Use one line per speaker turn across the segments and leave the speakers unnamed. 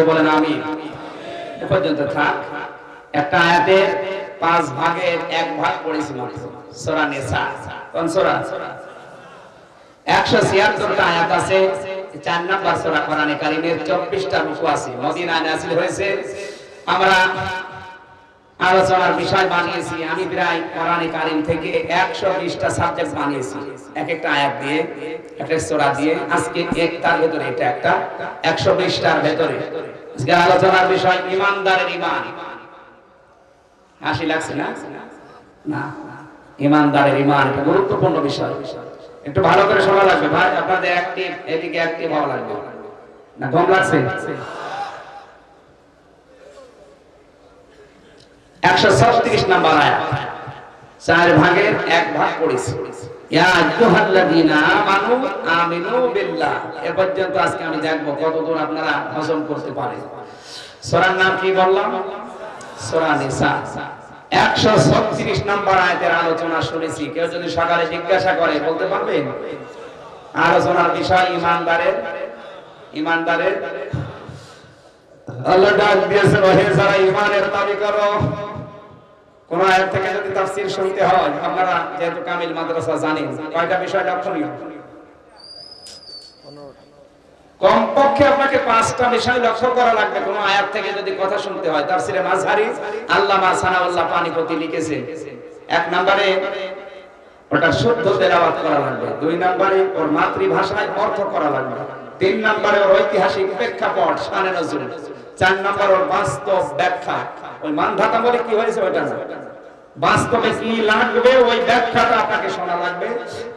জোরে বলেন আমি এ পর্যন্ত থাক। একটা আয়াতের পাঁচ ভাগের এক ভাগ পড়েছি সোরা নেশা কোন সোরা? একশো ছিয়াত্তরটা আয়াত আছে। চার নাম্বার সোরা কোরআনে কারিমের চব্বিশটা রুকু আছে। হয়েছে। আমরা আলোচনার বিষয় বানিয়েছি। আমি প্রায় কোরআনে কারিম থেকে একশো বিশটা সাবজেক্ট বানিয়েছি। এক একটা আয়াত দিয়ে একটা সূরা দিয়ে, আজকে একটার ভেতরে এটা একটা, একশো বিশটার ভেতরে। আজকে আলোচনার বিষয় ইমানদারের ইমান হাসি লাগছে না? না। ইমানদারের ইমান একটা গুরুত্বপূর্ণ বিষয়। একটু ভালো করে শোনা লাগবে ভাই, আপনাদের অ্যাক্টিভ এদিকে অ্যাক্টিভ হওয়া লাগবে। না, ঘুম লাগছে? একশো ছত্রিশ আমি দেখব কতদূর আপনারা হজম করতে সূরার নাম কি বললাম? 136 নাম্বার আয়াতের আলোচনা শুনেছি। কেউ যদি সকালে জিজ্ঞাসা করে, বলতে পারবেন? আলোচনার বিষয় ইমানদারের। ইমানদারের। আল্লাহ ডাক দিয়েছেন, ওহে যারা ইমানের দাবি করো কোন আয়াত থেকে যদি তাফসীর শুনতে হয়, আপনারা যেহেতু কামিল মাদ্রাসা জানেন, কয়টা বিষয় লক্ষণীয় কমপক্ষে আপনাকে পাঁচটা বিষয় লক্ষ্য করা লাগবে। কোন আয়াত থেকে যদি কথা শুনতে হয়, তাফসীরে মাযহারি আল্লামা সানাউল্লাহ পানিপতি লিখেছে। এক নম্বরে, ওটা শুদ্ধ তেলাওয়াত করা লাগবে। দুই নম্বরে, ওর মাতৃভাষায় অর্থ করা লাগবে। তিন নম্বরে, ওর ঐতিহাসিক প্রেক্ষাপট, শানে নজরুল। চার নম্বর, ওর বাস্তব ব্যাখ্যা। ওই মানধাতা বলে কি হয়েছে ওইটা না বাস্তবে কি লাগবে? ওই ব্যাখ্যাটা আপনাকে শোনা লাগবে।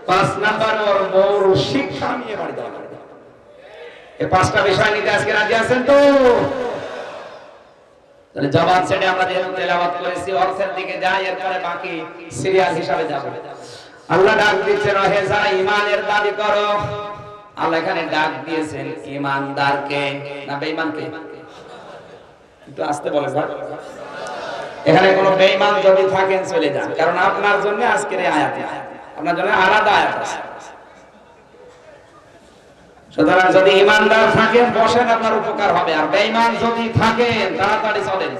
পাঁচ নাম্বার ওর মৌর শিক্ষা নিয়ে বাড়ি দেওয়া এই পাঁচটা বিষয় নিতে আজকে রাজি আছেন তো? তাহলে জবান ছেড়ে আমরা যেহেতু তেলাওয়াত করেছি, অর্থের দিকে যাই, এরপরে বাকি সিরিয়াল হিসাবে যাব। আল্লাহ ডাক দিচ্ছেন হে যারা ইমানের দাবি করো, আল্লাহ এখানে ডাক দিয়েছেন ইমানদারকে না বেঈমানকে? একটু আসতে বলে ভাই এখানে কোনো বেঈমান যদি থাকেন, চলে যান। কারণ আপনার জন্য আজকের এই আয়াত আপনার জন্য আলাদা আয়াত আছে। সুতরাং যদি ইমানদার থাকেন, বসেন, আপনার উপকার হবে। আর বেঈমান যদি থাকেন, তাড়াতাড়ি চলেন।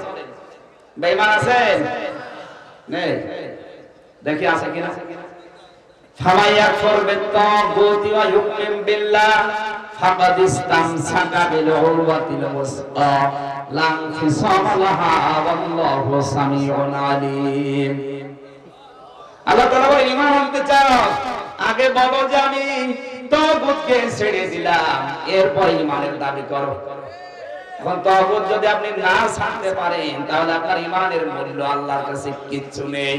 বেঈমান আছেন? নেই। দেখি আছে কিনা। ফামাই ইয়াকফুর বিত্তাগুতি ওয়া ইউমিন বিল্লাহ। ইসতামসাকা বিল উরওয়াতিল ওয়াসকা লা ইনফিসামা লাহা ওয়াল্লাহু সামিউন আলিম। আল্লাহ বলে আনতে চাও? আগে বলো যে আমি তগুতকে ছেড়ে দিলাম, এরপর দাবি করো। এখন তগুত যদি আপনি না ছাড়তে পারেন, তাহলে আপনার ঈমানের মূল্য আল্লাহর কাছে কিচ্ছু নেই।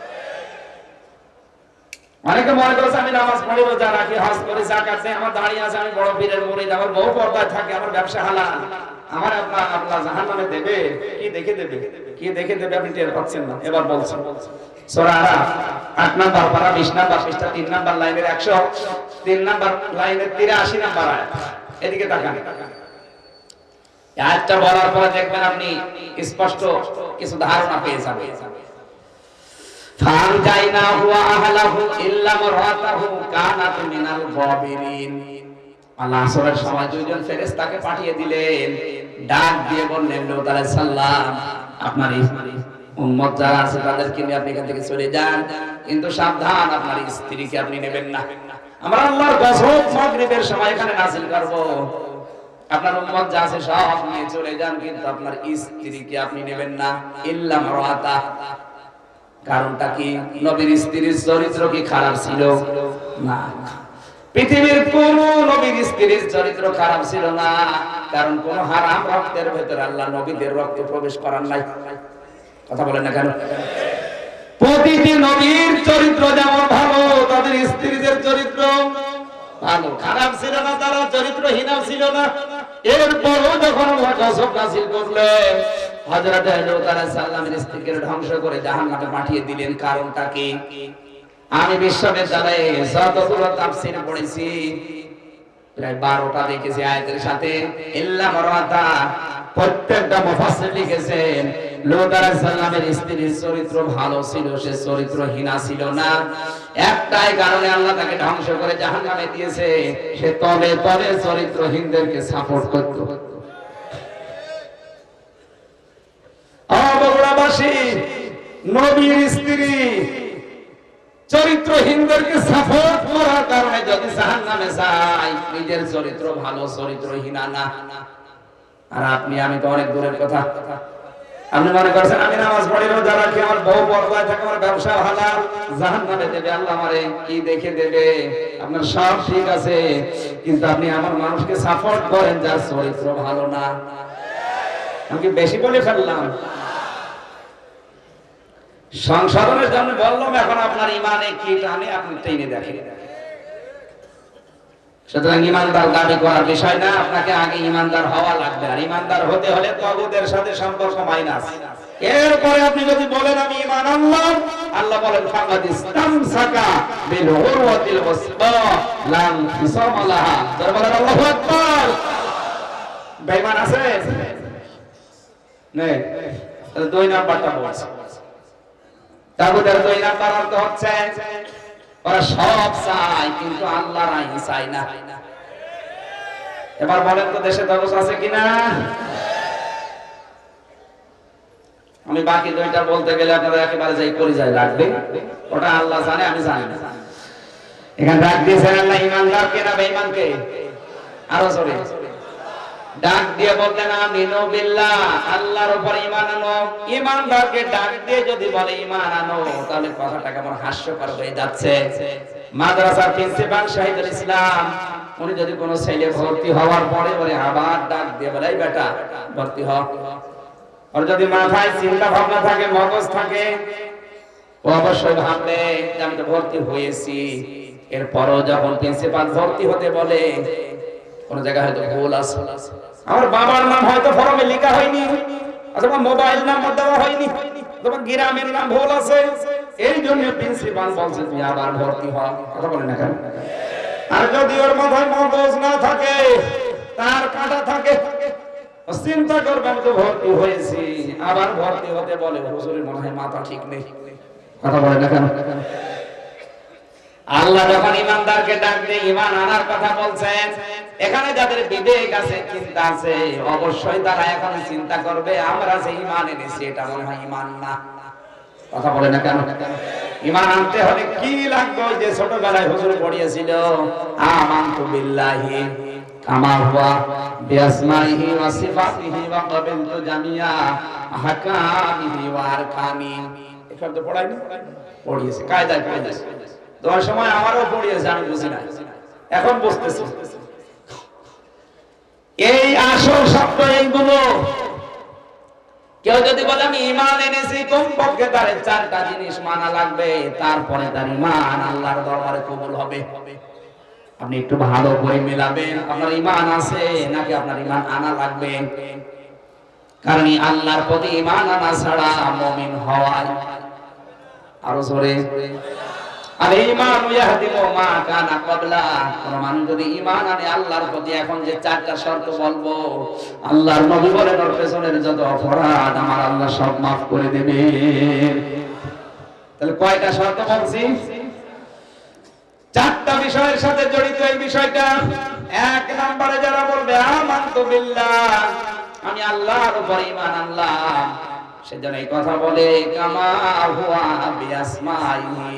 অনেকে মনে করেছে আমি নামাজ পড়ি, রোজা রাখি, হজ করি জাকাত দেই আমার দাঁড়িয়ে আছে, আমি বড় পীরের মুরিদ আমার বহু পর্দায় থাকে, আমার ব্যবসা হালাল। আমার আপনার আল্লাহ জাহান্নামে দেবে? কি দেখে দেবে? কি দেখে দেবে আপনি টের পাচ্ছেন না? এবার বলছেন সূরা আরাফ 8 নাম্বার পারা 20 নাম্বার পৃষ্ঠা 3 নাম্বার লাইনের 100 3 নাম্বার লাইনের 83 নাম্বার আয়াত। এদিকে তাকান। আয়াতটা বলার পরে দেখবেন আপনি স্পষ্ট কিছু ধারণা পেয়ে যাবেন। আহলাহু ইল্লা মারাতাহু কানাত মিনাল গাবিরিন আল্লাহ আসরের সময় দুইজন ফেরেশতাকে পাঠিয়ে দিলেন। ডাক দিয়ে বললেন আপনার উম্মত যারা আছে তাদেরকে নিয়ে আপনি এখান থেকে চলে যান। কিন্তু সাবধান, আপনার স্ত্রীকে আপনি নেবেন না। আমরা আল্লাহর গজব মাগরিবের সময় এখানে নাজিল করব। আপনার উম্মত যা আছে সব নিয়ে চলে যান, কিন্তু আপনার স্ত্রীকে আপনি নেবেন না। ইল্লা মারাতা কারণটা কি? নবীর স্ত্রীর চরিত্র কি খারাপ ছিল? না পৃথিবীর কোন নবীর স্ত্রীর চরিত্র খারাপ ছিল না। কারণ কোন হারাম রক্তের ভেতরে আল্লাহ নবীদের রক্ত প্রবেশ করার নাই। কথা বলেন না কেন? প্রতিটি নবীর চরিত্র যেমন ভালো, তাদের স্ত্রীদের চরিত্র ভালো। খারাপ ছিল না, তারা চরিত্রহীন ছিল না। এরপরও যখন আল্লাহ গজব নাযিল করলেন স্ত্রীর চরিত্র ভালো ছিল, সে চরিত্র চরিত্রহীনা ছিল না। একটাই কারণে আল্লাহ তাকে ধ্বংস করে জাহান্নামে দিয়েছে, সে তবে তলে চরিত্রহীনদেরকে সাপোর্ট করত। নবীর স্ত্রী চরিত্রহীনদেরকে করার কারণে যদি জাহান্নামে যায়, নিজের চরিত্র ভালো, চরিত্রহীনা না। আর আপনি, আমি তো অনেক দূরের কথা। আপনি মনে করছেন, আমি নামাজ পড়ি রোজা রাখি আমার বউ পর্দায় থাকে, আমার ব্যবসা ভালো জাহান নামে দেবে, আল্লাহ আমারে কি দেখে দেবে? আপনার সব ঠিক আছে, কিন্তু আপনি আমার মানুষকে সাপোর্ট করেন যার চরিত্র ভালো না। আমি বেশি বলে ফেললাম? সংশোধনের জন্য বললাম, এখন আপনার ইমানে কি টানে আপনি টেনে দেখেন। সুতরাং ইমানদার দাবি করার বিষয় না, আপনাকে আগে ইমানদার হওয়া লাগবে। আর ইমানদার হতে হলে তগুদের সাথে সম্পর্ক মাইনাস। এরপরে আপনি যদি বলেন, আমি ইমান আনলাম আল্লাহ বলেন, ফাকাদ ইসতামসাকা বিল উরওয়াতিল ওয়াসবা লাম ফিসাম লাহা। দরবার আল্লাহু আকবার! বেঈমান আছে? নেই। দুই নাম্বারটা বলছে। তাগুদের দুই নাম্বার অর্থ হচ্ছে। ওরা সব চায়, কিন্তু না। এবার বলেন তো দেশে দরজ আছে কিনা? আমি বাকি দুইটা বলতে গেলে আপনারা একেবারে যাই করে যায় লাগবে, ওটা আল্লাহ জানে, আমি জানি না। এখানে ডাক দিয়েছেন আল্লাহ, ইমানদার কে না বেঈমানকে আরও সরে ডাক দিয়ে বলতেন আমিনু বিল্লাহ, আল্লাহর উপর ঈমান আনো। ঈমানদারকে ডাক দিয়ে যদি বলে, ঈমান আনো, তাহলে কথাটা কেমন হাস্যকর হয়ে যাচ্ছে। মাদ্রাসার প্রিন্সিপাল শাহিদুল ইসলাম, উনি যদি কোনো ছেলে ভর্তি হওয়ার পরে বলে, আবার ডাক দিয়ে বলে বেটা, ভর্তি হ। আর যদি মাথায় চিন্তা ভাবনা থাকে, মগজ থাকে, ও অবশ্যই ভাববে যে, আমি তো ভর্তি হয়েছি। এরপরও যখন প্রিন্সিপাল ভর্তি হতে বলে কোন জায়গায় হয়তো ভুল আছে। আমার বাবার নাম হয়তো ফর্মে লেখা হয়নি, অথবা মোবাইল নাম্বার দেওয়া হয়নি, অথবা গ্রামের নাম ভুল আছে। এই জন্য প্রিন্সিপাল বলছে, তুমি আবার ভর্তি হও। কথা বলেন না কেন? আর যদি ওর মাথায় মগজ না থাকে, তার কাটা থাকে চিন্তা করবে, আমি তো ভর্তি হয়েছি, আবার ভর্তি হতে বলে, হুজুরের মনে হয় মাথা ঠিক নেই। কথা বলে না কেন? আল্লাহ যখন ইমানদারকে ডাক দিয়ে ইমান আনার কথা বলছেন, এখানে যাদের বিবেক আছে, চিন্তা আছে, অবশ্যই তারা এখন চিন্তা করবে, আমরা যে ইমান এনেছি, এটা মনে হয় ইমান না। কথা বলে না কেন? ইমান আনতে হলে কি লাগবে? যে ছোটবেলায় হুজুর পড়িয়েছিল, আমানতু বিল্লাহি কামা হুয়া বিআসমাইহি ওয়া সিফাতিহি ওয়া ক্বাবিলতু জামিয়া আহকামিহি ওয়া আরকানি এখান তো পড়াইনি পড়িয়েছে। কায়দায় কায়দায় তোমার সময় আমারও পড়িয়েছে, আমি বুঝি না এখন বুঝতেছি। এই আসল শব্দ এইগুলো। কেউ যদি বলে, আমি ইমান এনেছি, কমপক্ষে তার চারটা জিনিস মানা লাগবে, তারপরে তার ইমান আল্লাহর দরবারে কবুল হবে। আপনি একটু ভালো করে মেলাবেন, আপনার ইমান আছে নাকি আপনার ইমান আনা লাগবে? কারণ আল্লাহর প্রতি ইমান আনা ছাড়া মমিন হওয়ার আরও জোরে। আর ঈমান ইয়াহদিমু মা কানা ক্বাবলা। কোন মানুষ যদি ঈমান আনে, আল্লাহর প্রতি এখন যে চারটা শর্ত বলব, আল্লাহর নবী বলেন, ওর পেছনের যত অপরাধ, আমার আল্লাহ সব মাফ করে দেবে। তাহলে কয়টা শর্ত বলছি? চারটা বিষয়ের সাথে জড়িত এই বিষয়টা। এক নম্বরে যারা বলবে, আমানতু বিল্লাহ আমি আল্লাহর উপর ঈমান আনলাম। সেজন্য এই কথা বলে, কামা হুয়া বিআসমাইহি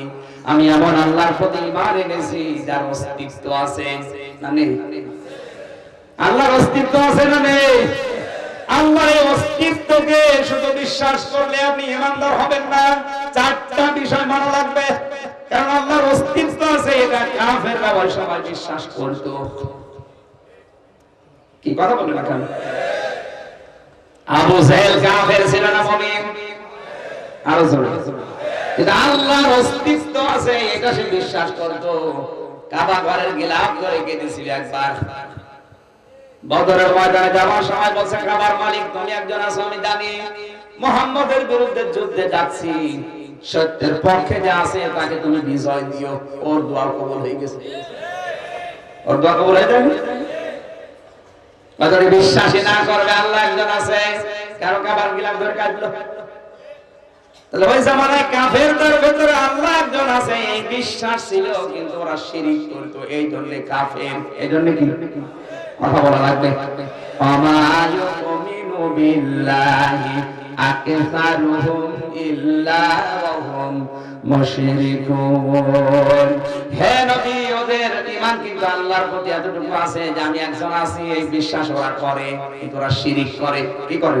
আমি এমন আল্লাহর প্রতি ইমান এনেছি যার অস্তিত্ব আছে না নেই? আল্লাহর অস্তিত্ব আছে না নেই? আল্লাহর অস্তিত্বকে শুধু বিশ্বাস করলে আপনি ইমানদার হবেন না। চারটা বিষয় মানা লাগবে। কারণ আল্লাহর অস্তিত্ব আছে, এটা কাফের বাবা সবাই বিশ্বাস করতো। কি কথা বলবেন না কেন আবু জাহেল কাফের ছিল না মুমিন? আরও জোরে। মোহাম্মদের বিরুদ্ধে যুদ্ধে যাচ্ছি। সত্যের পক্ষে যে আছে, তাকে তুমি বিজয় দিও। ওর দোয়া কবুল হয়ে গেছে। ওর দোয়া কবুল হয়ে যাবে বিশ্বাসী না করবে, আল্লাহ একজন আছে। কারও কাবার গিলাফ ধরে কাটলো তাহলে ওই জামানায় কাফেরদের ভেতরে আল্লাহ একজন আছে এই বিশ্বাস ছিল কিন্তু ওরা শিরিক করতো এই জন্য কাফের। এই জন্য কি? কথা বলা লাগবে। আমায়ুমিনু বিল্লাহি আকসারুহুম ইল্লা ওয়াহুম মুশরিকুন। হে নবী ওদের ঈমান কিন্তু আল্লাহর প্রতি এতটুকু আছে যে আমি একজন আছি এই বিশ্বাস ওরা করে কিন্তু ওরা শিরিক করে। কি করে?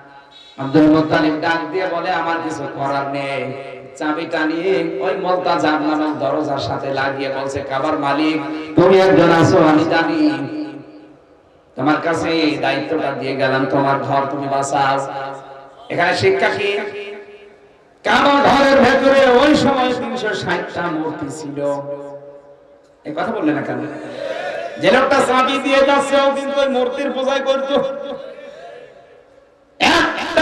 আব্দুল মুত্তালিব ডাক দিয়ে বলে, আমার কিছু করার নেই। চাবিটা নিয়ে ওই মলতা নামক দরজার সাথে লাগিয়ে বলছে, কাবার মালিক, তুমি একজন আছো, আমি জানি। তোমার কাছে এই দায়িত্বটা দিয়ে গেলাম, তোমার ঘর তুমি বাঁচাও। এখানে শিক্ষা কি? কাবা ঘরের ভেতরে ওই সময় তিনশো ষাটটা মূর্তি ছিল। এই কথা বললে না কেন? যে লোকটা চাবি দিয়ে যাচ্ছে, ও কিন্তু ওই মূর্তির পূজাই করতো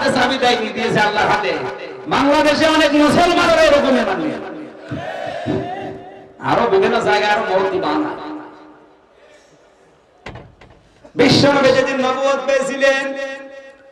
হাতে চাবি দেয় দিয়েছে আল্লাহর হাতে। বাংলাদেশে অনেক মুসলমানেরা এরকমের মানে। আরও বিভিন্ন জায়গায় আরও মূর্তি বানা। বিশ্বনবী যেদিন নবুয়ত পেয়েছিলেন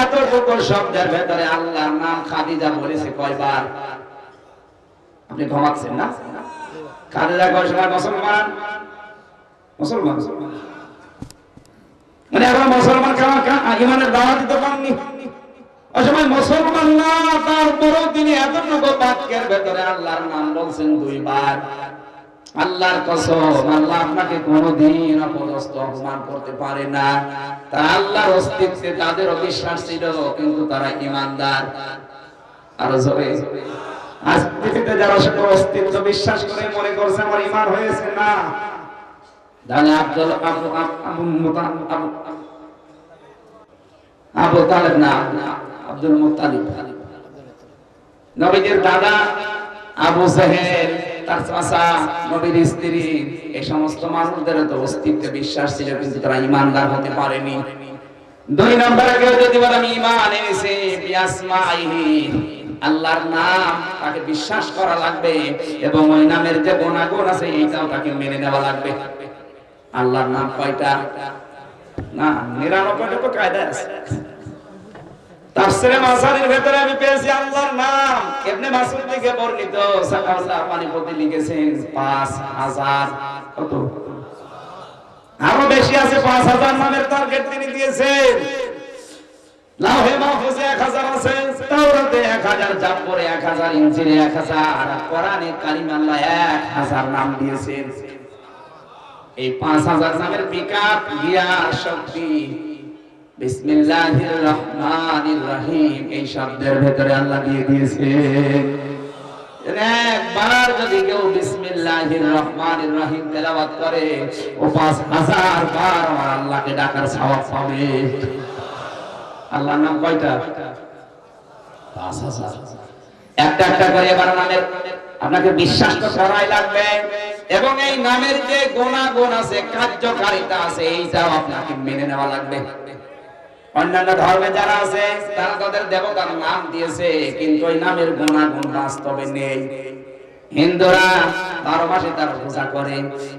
এতটুকু শব্দের ভেতরে আল্লাহর নাম খাদিজা বলেছে কয়বার? আপনি ঘুমাচ্ছেন না? খাদিজা কয় সময় মুসলমান? মুসলমান। মানে মুসলমান ওই মুসলমান না, তারপরেও তিনি এতটুকু বাক্যের ভেতরে আল্লাহর নাম বলছেন দুইবার। আল্লাহর কসম, আল্লাহ আপনাকে কোনোদিন অপদস্থ, অপমান করতে পারে না। তা আল্লাহর অস্তিত্বে তাদের অবিশ্বাস ছিল, কিন্তু তারা ইমানদার। আজ পৃথিবীতে যারা অস্তিত্ব বিশ্বাস করে, মনে করছে আমার ইমান হয়েছে না। তাহলে আব্দুল, আবু আবু আবু আবু তালেব না, আব্দুল মুত্তালিব নবীজির দাদা আবু জাহেল। তার চাচা, নবীর স্ত্রী, এই সমস্ত মানুষদের তো অস্তিত্বে বিশ্বাস ছিল, কিন্তু তারা ইমানদার হতে পারেনি। দুই নম্বরে কেউ যদি বলে, আমি ইমান এনেছি বিয়াসমাইহি আল্লাহর নাম তাকে বিশ্বাস করা লাগবে এবং ওই নামের যে গুণাগুণ আছে, এইটাও তাকে মেনে নেওয়া লাগবে। আল্লাহর নাম কয়টা? না, নিরানব্বইটা তো কায়দা আছে। তাফসিরে মাসারির ভেতরে আমি পেয়েছি আল্লাহর নাম। ইবনে মাসউদ থেকে বর্ণিত সাকাউল্লাহ পানিপতি লিখেছেন 5000 কত? আরও বেশি আছে, পাঁচ হাজার নামের টার্গেট তিনি দিয়েছেন। লাহে মাহফুজে এক হাজার আছে, তাওরাতে এক হাজার, জাব্বরে এক হাজার ইঞ্জিলে এক হাজার, আর কোরআনে কালিম আল্লাহ এক হাজার নাম দিয়েছেন। এই পাঁচ হাজার নামের পিকআপ গিয়ার, শক্তি এই শব্দের ভেতরে আল্লাহ দিয়ে হাজার একটা একটা আপনাকে বিশ্বাস তো করাই লাগবে। এবং এই নামের যে গুণাগুণ আছে, কার্যকারিতা আছে, এইটাও আপনাকে মেনে নেওয়া লাগবে। অন্যান্য ধর্মে যারা আছে, তারা তাদের দেবতার নাম দিয়েছে, কিন্তু ওই নামের গুণাগুণ বাস্তবে নেই। হিন্দুরা বারো মাসে তার পূজা করে,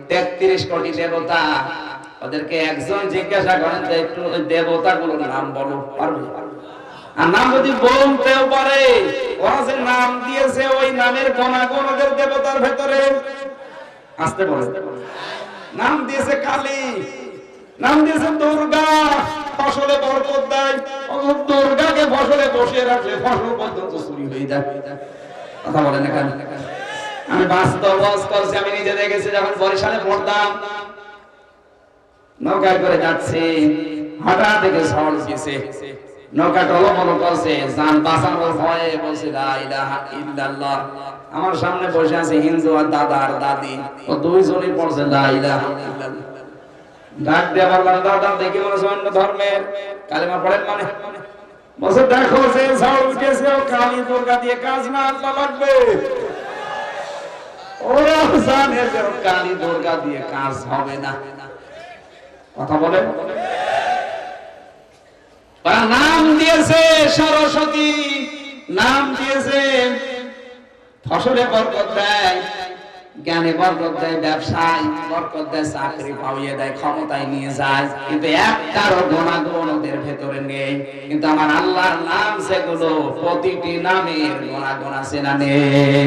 তেত্রিশ কোটি দেবতা। ওদেরকে একজন জিজ্ঞাসা করেন যে, একটু ওই দেবতাগুলোর নাম বলো, পারবে? আর নাম যদি বলতেও পারে, ওরা যে নাম দিয়েছে, ওই নামের গুণাগুণ ওদের দেবতার ভেতরে। আসতে বলে। নাম দিয়েছে কালী। নাম দিয়েছে দুর্গা, ফসলে বরকত দেয়। দুর্গাকে ফসলে রাখলে ফসল পর্যন্ত চুরি হয়ে যায়। কথা বলেন আমি বাস্তব বস করছি, আমি নিজে দেখেছি যখন বরিশালে পড়তাম। নৌকায় করে যাচ্ছে, হঠাৎ থেকে ঝড় গেছে। নৌকা টলমল করছে, যান বাঁচানোর ভয়ে বলছে আমার সামনে বসে আছে হিন্দু আর দাদা আর দাদি। ও দুইজনই পড়ছে ইল্লাল্লাহ। ডাক দাদা দেখি মনে হচ্ছে অন্য ধর্মের। কালিমা পড়েন মানে? বলছে, দেখো কালী দুর্গা দিয়ে কাজ না আল্লাহ লাগবে। ওরা জানে যে দুর্গা দিয়ে কাজ হবে না। কথা তার নাম দিয়েছে সরস্বতী, নাম দিয়েছে ফসলে বরকত দেয়। জ্ঞানে বরকত দেয় ব্যবসায়, বরকত দেয় চাকরি পাইয়ে দেয়, ক্ষমতায় নিয়ে যায়। কিন্তু একটারও গুণাগুণ ওদের ভেতরে নেই। কিন্তু আমার আল্লাহর নাম সেগুলো প্রতিটি নামের গুণাগুণ আছে না নেই?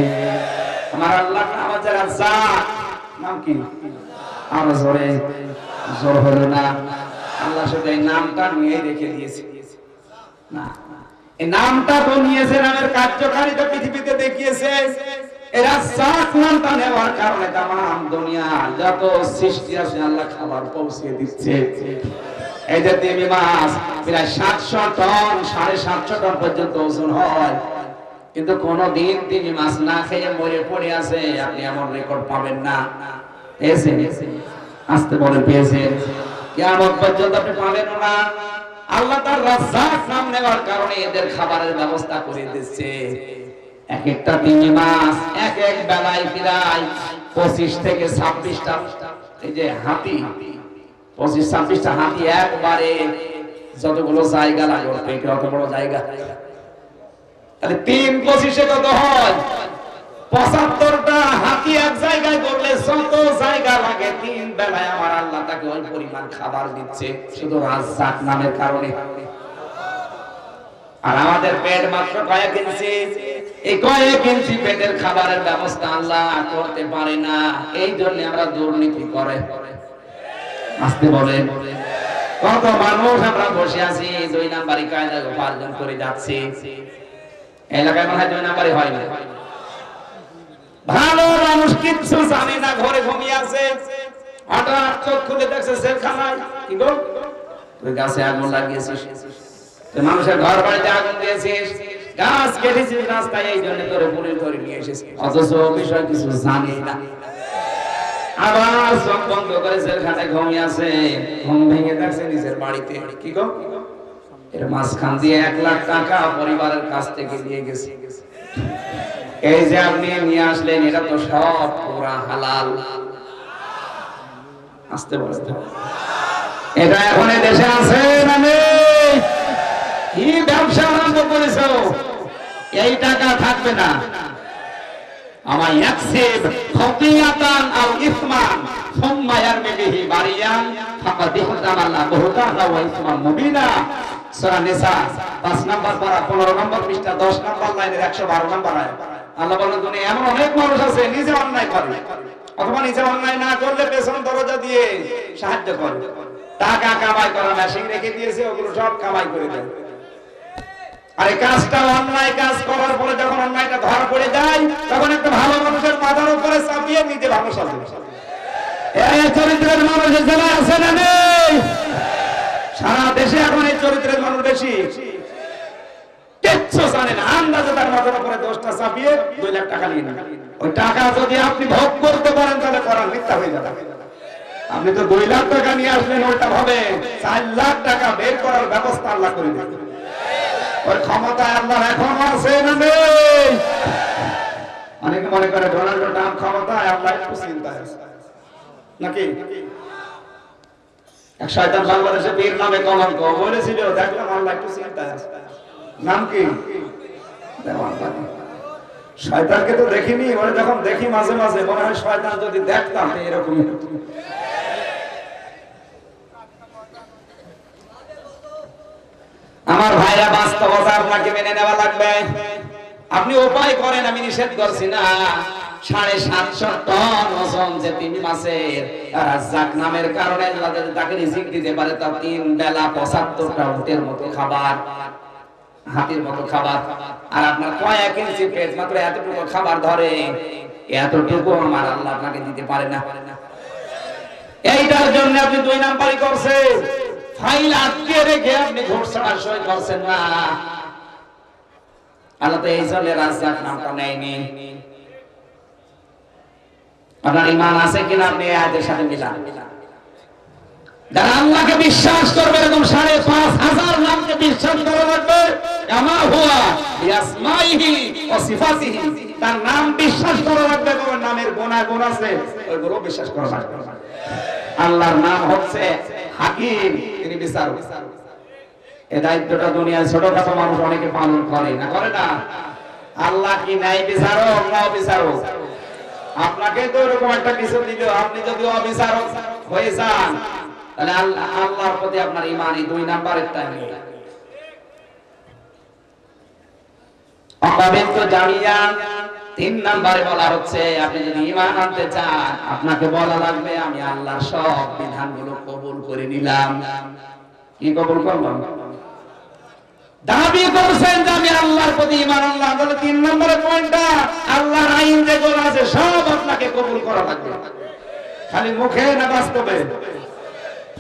আমার আল্লাহর নাম আছে নাম কি? আরও জোরে, জোর হলো না। আল্লাহ শুধু এই নামটা নিয়ে রেখে দিয়েছে। না, এই নামটা তো নিয়েছে, নামের কার্যকারিতা পৃথিবীতে দেখিয়েছে। এরা নামটা নেওয়ার কারণে তাম দুনিয়া যত সৃষ্টি আছে আল্লাহ খাবার পৌঁছে দিচ্ছে। তিমি মাছ প্রায় সাতশো টন, সাড়ে সাতশো টন পর্যন্ত ওজন হয়। কিন্তু কোনদিন তিমি মাছ না খেয়ে মরে পড়ে আছে, আপনি এমন রেকর্ড পাবেন না। আসতে কিয়ামত পর্যন্ত আপনি পাবেন না। আল্লাহ তার রাজ্জাক নাম নেওয়ার কারণে এদের খাবারের ব্যবস্থা করে দিচ্ছে। এক একটা তিমি মাছ এক এক বেলায় প্রায় পঁচিশ থেকে ছাব্বিশটা। এই যে হাতি, পঁচিশ, ছাব্বিশটা হাতি একবারে যতগুলো জায়গা লাগে অত বড় জায়গা। তিন পঁচিশে কত হয়? পঁচাত্তরটা হাতি এক জায়গায় করলে যত জায়গা লাগে, তিন বেলায় আমার আল্লাহ তাকে ওই পরিমাণ খাবার দিচ্ছে, শুধু রাজ্জাক নামের কারণে। আর আমাদের পেট মাত্র কয়েক ইঞ্চি। এই কয়েক ইঞ্চি পেটের খাবারের ব্যবস্থা আল্লাহ করতে পারে না। এই জন্য আমরা দুর্নীতি করে। আসতে বলে। কত মানুষ আমরা বসে আছি, দুই নাম্বারই কায়দা উপার্জন করে যাচ্ছি। এলাকায় মনে হয় দুই নাম্বারই হয় না। ভালো মানুষ কিচ্ছু জানে না, ঘরে ঘুমিয়ে আছে। হঠাৎ চোখ খুলে দেখছে জেলখানায় কি গো? তুই গাছে আগুন লাগিয়েছিস? তুই মানুষের ঘর বাড়িতে আগুন দিয়েছিস, গাছ কেটেছিস রাস্তায়, এই জন্য তোরে পুলিশ ধরে নিয়ে এসেছিস। অথচ বিষয় কিছু জানি না। যে আপনি নিয়ে আসলেন, এটা তো সব এটা এখন দেশে আছে না কি ব্যবসা আরম্ভ করেছ? এই টাকা থাকবে না। আমার ইয়াকসিব খতিয়াতান ইসমান, সুম্মা ইয়ারমি বিহি বারিয়ান ওয়া ইসমান মুবিনা। সূরা নিসা 5 নাম্বার পারা 15 নম্বর পৃষ্ঠা 10 নম্বর লাইনের 112 নম্বর আয়াত। আল্লাহ বলেন এমন অনেক মানুষ আছে, নিজে অন্যায় করে। অথবা নিজে অন্যায় না করলে পেছন দরজা দিয়ে সাহায্য করে। টাকা কামাই করা মেশিন রেখে দিয়েছে, ওগুলো সব কামাই করে দেয়। কাজটা অন্যায় কাজ করার পরে যখন অন্যায়টা ধরা পড়ে যায়, তখন একটা ভালো মানুষের মাথার উপরে চাপিয়ে ভালো চরিত্রের মানুষের আছে না নেই? সারা দেশে এখন এই চরিত্রের মানুষ বেশি। টাকা যদি আপনি ভোগ করতে পারেন, তাহলে করার মিথ্যা হয়ে যাবে। আপনি তো দুই লাখ টাকা নিয়ে আসলেন ওইটা হবে চার লাখ টাকা বের করার ব্যবস্থা আল্লাহ করে দেবেন ওই ক্ষমতা আছে না নেই? অনেকে মনে করে ডোনাল্ড ট্রাম্প আল্লাহ একটু চিন্তায় আছে। নাকি? এক শয়তান বাংলাদেশে বীর নামে কলঙ্ক। বলেছিল, দেখলাম আল্লাহ একটু চিন্তায় আছে। নাম কি। শয়তানকে তো দেখিনি মানে যখন দেখি মাঝে মাঝে, মনে হয় শয়তান যদি দেখতাম এরকম আমার ভাইরা বাস্তবতা আপনাকে মেনে নেওয়া লাগবে। আপনি উপায় করেন, আমি নিষেধ করছি না। সাড়ে সাতশো টন ওজন যে তিন মাসের রাজ্জাক নামের কারণে আল্লাহ তাকে রিজিক দিতে পারে তা তিন বেলা পঁচাত্তরটা উটের মতো খাবার, হাতির মতো খাবার। আর আপনার কয়েক ইঞ্চি পেট মাত্র এতটুকু খাবার ধরে, এতটুকু আমার আল্লাহ আপনাকে দিতে পারে না। এইটার জন্য আপনি দুই নাম্বারই করছেন। ফাইল আটকে রেখে আপনি ঘোষণা সই করছেন না। আল্লাহ তো এই জন্য রাজ্জাক নামটা নেয়নি। আপনার ইমান আছে কিনা আপনি আয়াতের সাথে মিলান। যারা আল্লাহকে বিশ্বাস করবে, এরকম সাড়ে পাঁচ হাজার নামকে বিশ্বাস করা লাগবে। হুয়া ইয়াসমাইহি ও সিফাতিহি। তার নাম বিশ্বাস করা লাগবে নামের গুণ আছে, ওইগুলো বিশ্বাস করা লাগবে। আল্লাহর নাম হচ্ছে হাকিম, তিনি বিচারক। এই দায়িত্বটা দুনিয়ার ছোটখাটো মানুষ অনেকে পালন করে না করে না। আল্লাহ কি নাই বিচারক না বিচারক? আপনাকে তো এরকম একটা কিছু দিল আপনি যদি অবিচারক হয়ে যান, তাহলে আল্লাহ, আল্লাহর প্রতি আপনার ইমান এই দুই নাম্বারের টাইম অকাবেন তো জানিয়া তিন নাম্বারে বলা হচ্ছে, আপনি যদি ইমান আনতে চান, আপনাকে বলা লাগবে, আমি আল্লাহর সব বিধানগুলো কবুল করে নিলাম। কি কবুল করলাম? দাবি করছেন যে আমি আল্লাহর প্রতি ইমান আনলাম, তাহলে তিন নম্বরের পয়েন্টটা, আল্লাহর আইন আছে, সব আপনাকে কবুল করা লাগবে। খালি মুখে না বাস্তবে?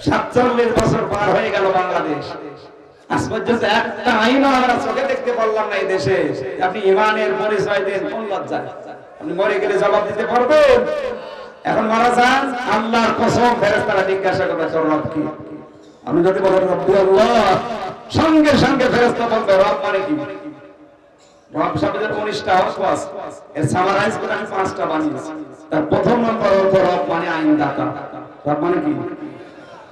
সাতচল্লিশ বছর পার হয়ে গেল বাংলাদেশ। আমি যদি বলেন সঙ্গে সঙ্গে ফেরেস্তা বলবে, রব মানে কি? রব শব্দের উনিশটা সামারাইজ করে আমি পাঁচটা বানিয়েছি। তার প্রথম নম্বর রব মানে আইনদাতা। রব মানে কি?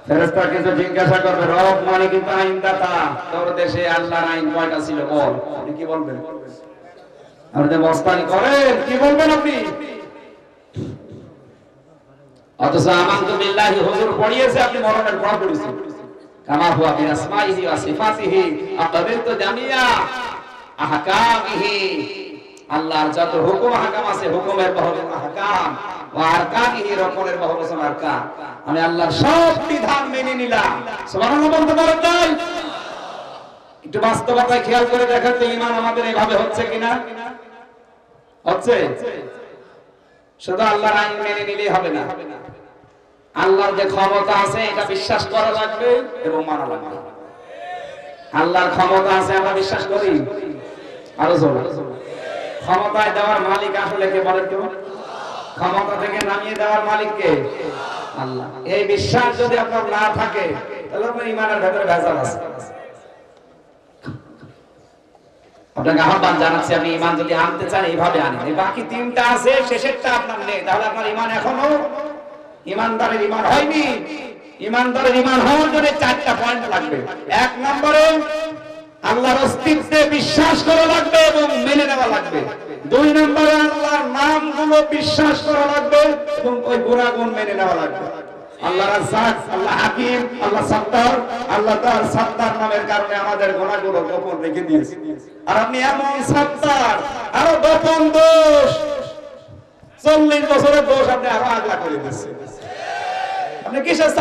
ফেরেস্তা কিন্তু জিজ্ঞাসা করবে রব মানে কিন্তু আইনদাতা। তোর দেশে আল্লাহর আইন কয়টা ছিল বল? আপনি কি বলবেন? আপনি মস্তানি করেন কি বলবেন আপনি? অথচ আমানতু বিল্লাহি হুজুর পড়িয়েছে আপনি মরণের পর পড়েছেন কামা হুয়া বি আসমাইহি ওয়া সিফাতিহি আকাবিলতু জামিয়া। আহকামিহি আল্লাহর যত হুকুম হাকাম আছে হুকুমের বহু আহকাম। আমি আল্লাহর সব বিধান মেনে নিলাম। একটু বাস্তবতায় খেয়াল করে তো ঈমান আমাদের এইভাবে হচ্ছে কিনা। হচ্ছে? শুধু আল্লাহর আইন মেনে নিলেই হবে না। আল্লাহর যে ক্ষমতা আছে, এটা বিশ্বাস করা লাগবে এবং মানা লাগবে। আল্লাহর ক্ষমতা আছে, আমরা বিশ্বাস করি। আরও ক্ষমতায় দেওয়ার মালিক আসলে কে বলেন কেউ ক্ষমতা থেকে নামিয়ে দেওয়ার মালিক কে আল্লাহ। এই বিশ্বাস যদি আপনার না থাকে, তাহলে আপনার ইমানের ভেতরে ভেজাল আছে। আপনাকে আহ্বান জানাচ্ছি ইমান যদি আনতে চান, এইভাবে আনেন। বাকি তিনটা আছে, শেষেরটা আপনার নেই। তাহলে আপনার ইমান এখনও ইমানদারের ইমান হয়নি। ইমানদারের ইমান হওয়ার জন্য চারটা পয়েন্ট লাগবে। এক নম্বরে, আল্লাহর অস্তিত্বে বিশ্বাস করা লাগবে এবং মেনে নেওয়া লাগবে। দুই নম্বরে আল্লাহর নামগুলো বিশ্বাস করা লাগবে এবং ওই গুণাগুণ মেনে নেওয়া লাগবে। আল্লাহ আল্লাহ নামের কারণে আমাদের দিয়েছে। আর আপনি এমন আরও দোষ। চল্লিশ বছরের দোষ আপনি আগলা করে আপনি কিসের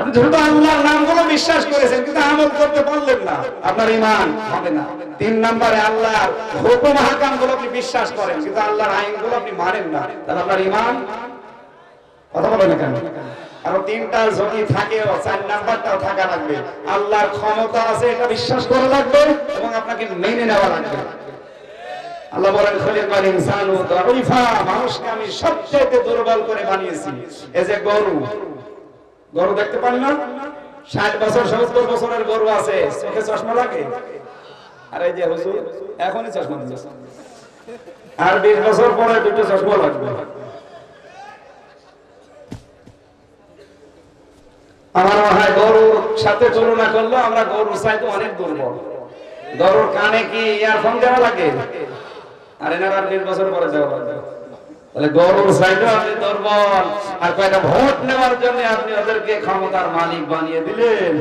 আপনি আল্লাহর নামগুলো বিশ্বাস করেছেন, কিন্তু আমল করতে পারলেন না। আপনার ইমান হবে না। তিন নম্বরে আল্লাহর হুকুম হাকামগুলো আপনি বিশ্বাস করেন, কিন্তু আল্লাহর আপনি মানেন না। তাহলে আপনার ইমান কথা বলেন কেন? তিনটা যদি থাকে চার নাম্বারটাও থাকা লাগবে। আল্লাহর ক্ষমতা আছে, এটা বিশ্বাস করা লাগবে এবং আপনাকে মেনে নেওয়া লাগবে। আল্লাহ বলেন খলিকাল ইনসানু দাইফা মানুষকে আমি সবচেয়ে দুর্বল করে বানিয়েছি। এই যে গরু গরু দেখতে পান না? ষাট বছর, সত্তর বছরের গরু আছে। চোখে চশমা লাগে? আর এই যে হুজুর, এখনই চশমা দিচ্ছে আর বিশ বছর পরে দুটো চশমা লাগবে। আমার হয় গরুর সাথে তুলনা করলে আমরা গরুর চাইতে অনেক দুর্বল। গরুর কানে কি ইয়ারফোন দেওয়া লাগে? আর এনার বিশ বছর পরে দেওয়া লাগে তাহলে গরুর সাইডে আপনি দুর্বল, আর কয়টা ভোট নেওয়ার জন্য আপনি ওদেরকে ক্ষমতার মালিক বানিয়ে দিলেন?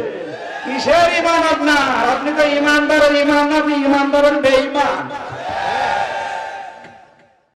কিসের ইমান আপনার? আপনি তো ইমানদারের ইমান না আপনি ইমানদারের বেঈমান।